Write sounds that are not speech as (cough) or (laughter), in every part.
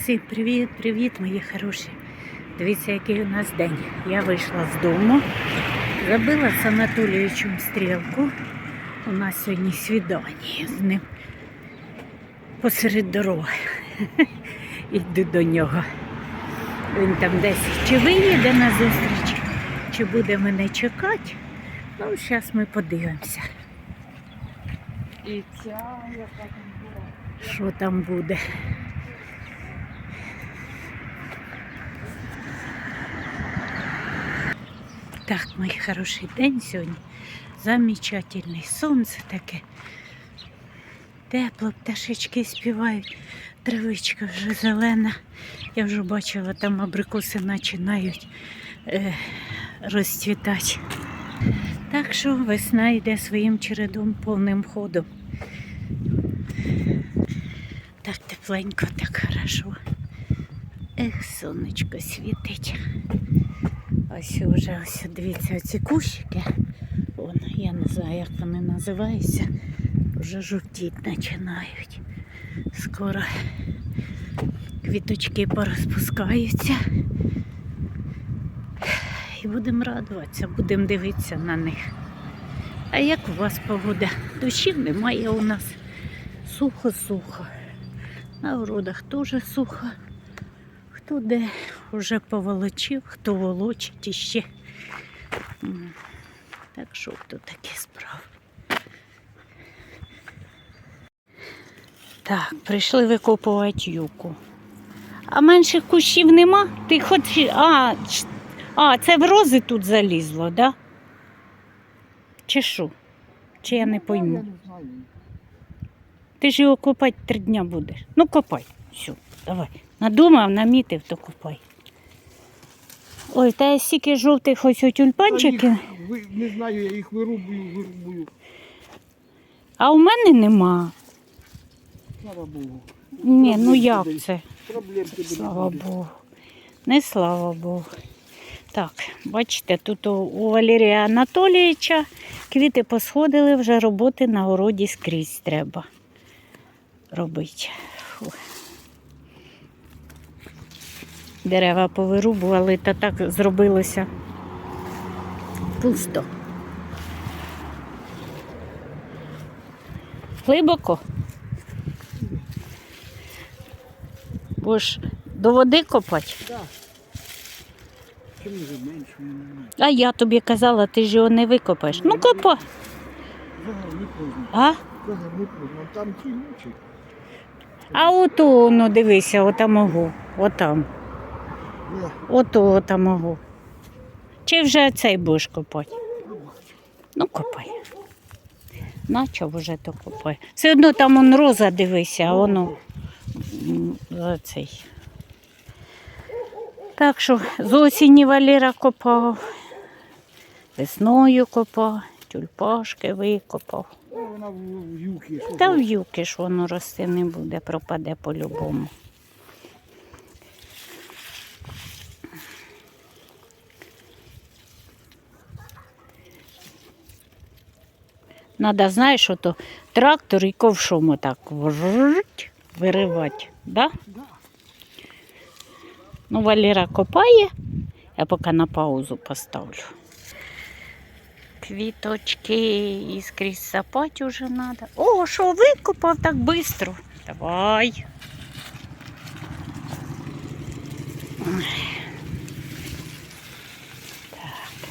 Всім привіт, привіт, мої хороші. Дивіться, який у нас день. Я вийшла з дому, забила з Анатолійовичем стрілку. У нас сьогодні свідання з ним посеред дороги. (laughs) Йду до нього. Він там десь чи виїде на зустріч, чи буде мене чекати. Ну, зараз ми подивимося, І ця, яка там була. що там буде. Так, мій хороший день сьогодні. Замечательний. Сонце таке. Тепло, пташечки співають, травичка вже зелена. Я вже бачила, там абрикоси починають е, розцвітати. Так що весна йде своїм чередом повним ходом. Так тепленько, так хорошо. Ех, сонечко світить. Ось вже ось дивіться оці кущики. Вон, я не знаю, як вони називаються. Вже жовтіть починають. Скоро квіточки порозпускаються. І будемо радуватися, будемо дивитися на них. А як у вас погода? Дощів немає у нас. Сухо-сухо. На городах теж сухо. Хто де вже поволочив, хто волочить іще. Так що тут такі справи. Так, прийшли викопувати юку. А менших кущів нема? Ти хоч. А, а це в рози тут залізло, так? Да? Чи що? Чи я не пойму? Ти ж його копати три дня будеш. Ну копай. Все, давай. Надумав, намітив, то копай. Ой, та стільки жовтих ось у тюльпанчики, ви- Не знаю, я їх вирубую, вирубую. а у мене нема. Слава Богу. Ні, ну як це? Проблем тобі Слава. Богу. Не слава Богу. Так, бачите, тут у Валерія Анатолійовича квіти посходили, вже роботи на городі скрізь треба робити. Дерева повирубували, та так зробилося пусто. Глибоко. Будеш до води копати? Так. А я тобі казала, ти ж його не викопаєш. Ну копа. А? А ото, ну дивися, отамогу. Отам. Я Ото отамогу. Чи вже цей будеш копати? Ну, копай. Начав вже то копай. Все одно там он роза дивися, а воно за цей. Так що з осені Валера копав, весною копав, тюльпашки викопав. Та що Та в юки ж воно рости не буде, пропаде по-любому. Надо, знаєш, ото трактор і ковшом отак виривати. Да? Ну, Валера копає, я поки на паузу поставлю. Квіточки і скрізь сапати вже треба. О, що викопав так швидко? Давай. Так.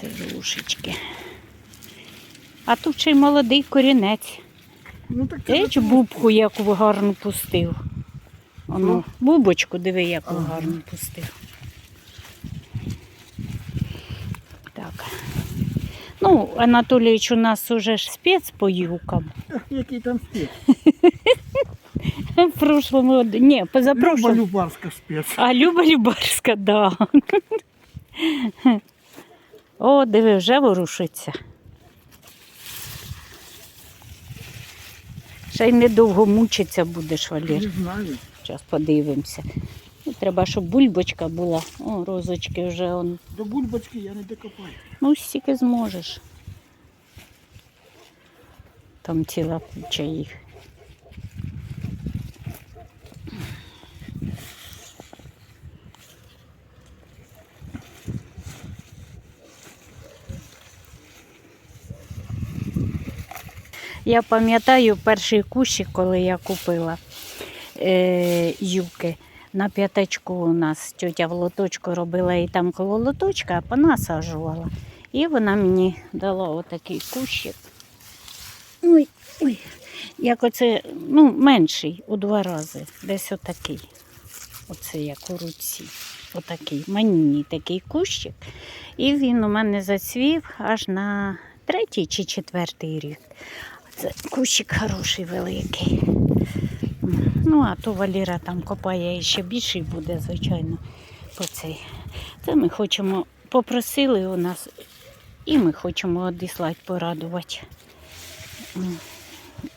Сидушечки. А тут ще й молодий корінець. Ну так Ти ж бубку яку гарно пустив. Оно, Ну. бубочку, диви, яку Ага. гарно пустив. Так. Ну, Анатолійович у нас уже ж спец по юкам. (laughs) Який там спец. В прошлому, году- ні, Люба позапрошлому. Любарська спец. А Люба Любарська, да. (laughs) О, диви, вже ворушиться. Ще й недовго мучиться будеш, Не знаю. Зараз подивимося. Ну, треба, щоб бульбочка була. О, розочки вже он. До бульбочки я не докопаю. Ну, стільки зможеш. Там ціла куча їх. Я пам'ятаю перший кущик, коли я купила е, юки. На п'ятачку у нас тьотя в лоточку робила і там коло лоточка, а понасаджувала. І вона мені дала отакий кущик. Ой, ой. Як оце, ну, менший у два рази. Десь отакий. Оце як у руці. Отакий маніній такий кущик. І він у мене зацвів аж на третій чи четвертий рік. Це кущик хороший, великий. Ну, а то Валіра там копає і ще більший буде, звичайно, по цей. Це ми хочемо, попросили у нас, і ми хочемо одіслати, порадувати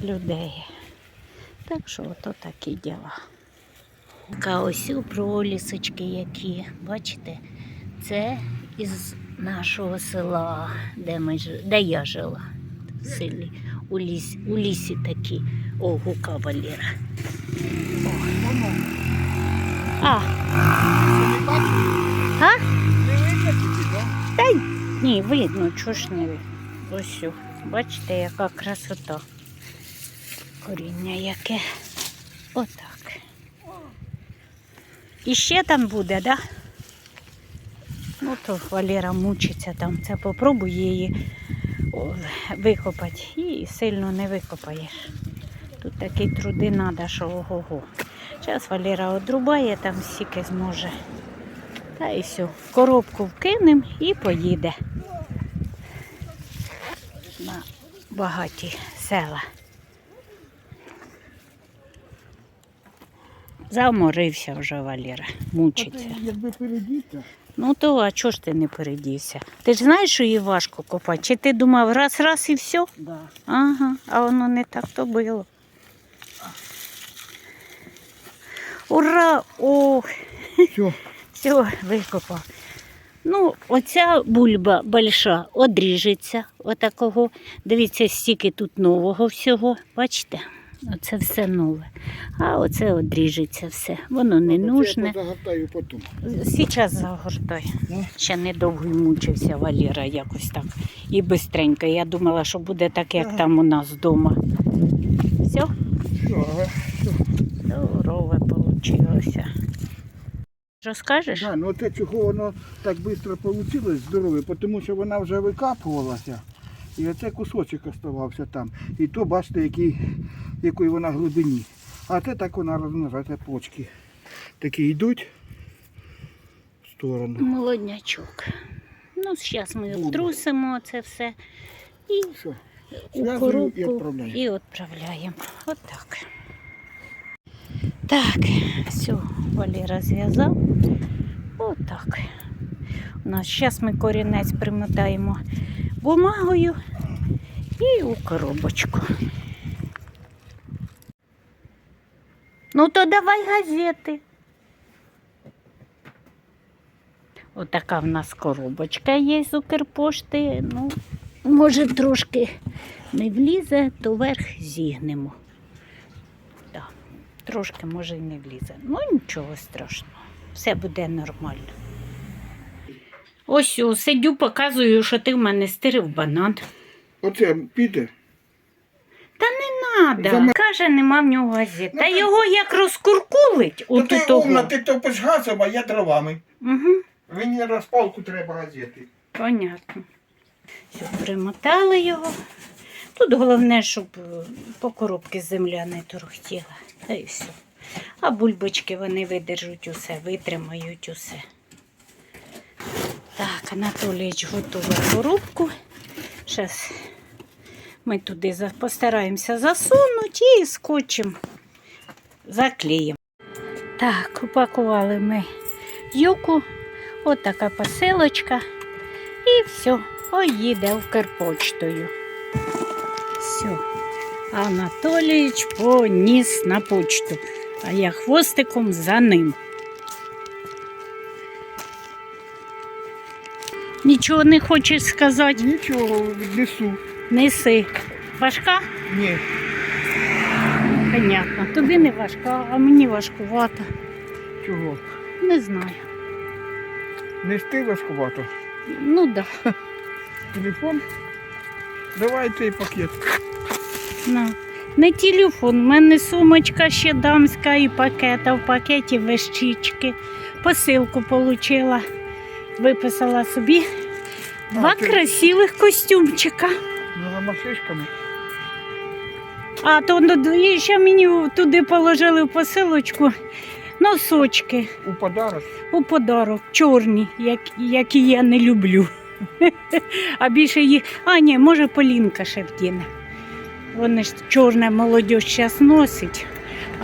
людей. Так що ото такі діла. Ось пролісочки які, бачите, це із нашого села, де, ми, де я жила, в селі. У, ліс, у лісі такі. О, гука Валера. Не бачиш? а? Та ні, видно, чого ж не. Ось, о, бачите, яка красота. Коріння яке. Отак. І ще там буде, так? Да? Ну, то Валера мучиться там. Це попробуй її о, викопати. І сильно не викопаєш. Тут такі труди треба, що ого-го. Зараз Валера одрубає там стільки зможе. Та і все. Коробку вкинемо і поїде на багаті села. Заморився вже Валера, мучиться. якби передіти, Ну то а чого ж ти не передівся? Ти ж знаєш, що її важко копати? Чи ти думав раз, раз і все? да. Ага, а воно не так то було. Ура! Ох, Все, все, викопав. Ну, оця бульба больша одріжеться отакого. Дивіться, стільки тут нового всього. Бачите? Оце все нове. А оце одріжеться все. Воно не нужне. Я загортаю потім. Зараз загортай. Ну. Ще недовго мучився Валера якось так. І бистренько. Я думала, що буде так, як Ага. там у нас вдома. Все, Все, здорове вийшло. Розкажеш? Да, ну те, чого воно так швидко вийшло, здорове, тому що вона вже викапувалася. І оце кусочок оставався там. І то бачите, який, якої вона глибині. А це так вона розмножається почки. Такі йдуть в сторону. Молоднячок. Ну, зараз ми обтрусимо це все і Все. у Зв'язую і коробку і відправляємо. Отак. Так, все, Валера зв'язав. Отак. У нас зараз ми корінець примотаємо бумагою і у коробочку. Ну то давай газети. Отака в нас коробочка є з Укрпошти. Ну, може трошки не влізе, то верх зігнемо. Так, трошки може і не влізе. Ну нічого страшного. Все буде нормально. Ось сидю, показую, що ти в мене стирив банан. Оце піде. Та не надо. Заме- Каже, нема в нього газет. Ну, Та та- його як розкуркулить от ти того. умна, ти топиш газом, а я дровами. Угу. Мені розпалку треба газети. Понятно. Все, примотали його. Тут головне, щоб е, по коробці земля не торохтіла. Та і все. А бульбочки вони видержуть усе, витримають усе. Анатолійович готує коробку. Зараз ми туди постараємося засунути і скотчем заклеїмо. Так, упакували ми юку. От така посилочка. І все, поїде Укрпочтою. Все. Анатолійович поніс на почту, а я хвостиком за ним. Нічого не хочеш сказати? Нічого, віднесу. Неси. Важка? Ні. Понятно. Тобі не важка, а мені важкувато. Чого? Не знаю. Нести важкувато. Ну так. Да. Телефон. Давай цей пакет. Ну, не телефон, в мене сумочка ще дамська і пакет, а в пакеті вещички. Посилку отримала. Виписала собі два А, ти- красивих костюмчика. Ну, машишками. А то ну, і ще мені туди положили в посилочку носочки У подарок. у подарок, чорні, як, які я не люблю. (laughs) А більше їх. А, ні, може Полінка ще вдіне. Вони ж чорне молодь зараз носить,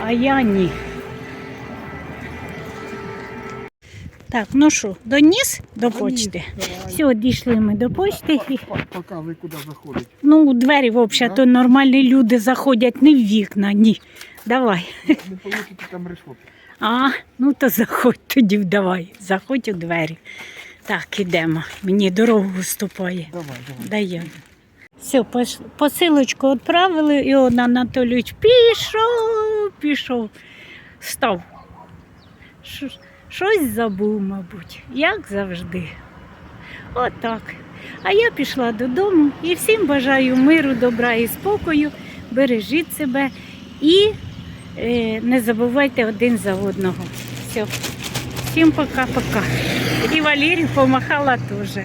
а я ні. Так, ну що, доніс до почти? Все, дійшли ми до почти. Показуй, куди заходить. ну, у двері взагалі то нормальні люди заходять не в вікна, ні. Давай. Не там. А, ну то заходь тоді, давай, заходь у двері. Так, ідемо. Мені дорогу уступає. Давай, давай. Дає. Все, посилочку відправили, і он Анатолійович пішов, пішов, став. Що- Щось забув, мабуть, як завжди. Отак. А я пішла додому і всім бажаю миру, добра і спокою. Бережіть себе і е, не забувайте один за одного. Все. Всім пока-пока. І Валерію помахала теж.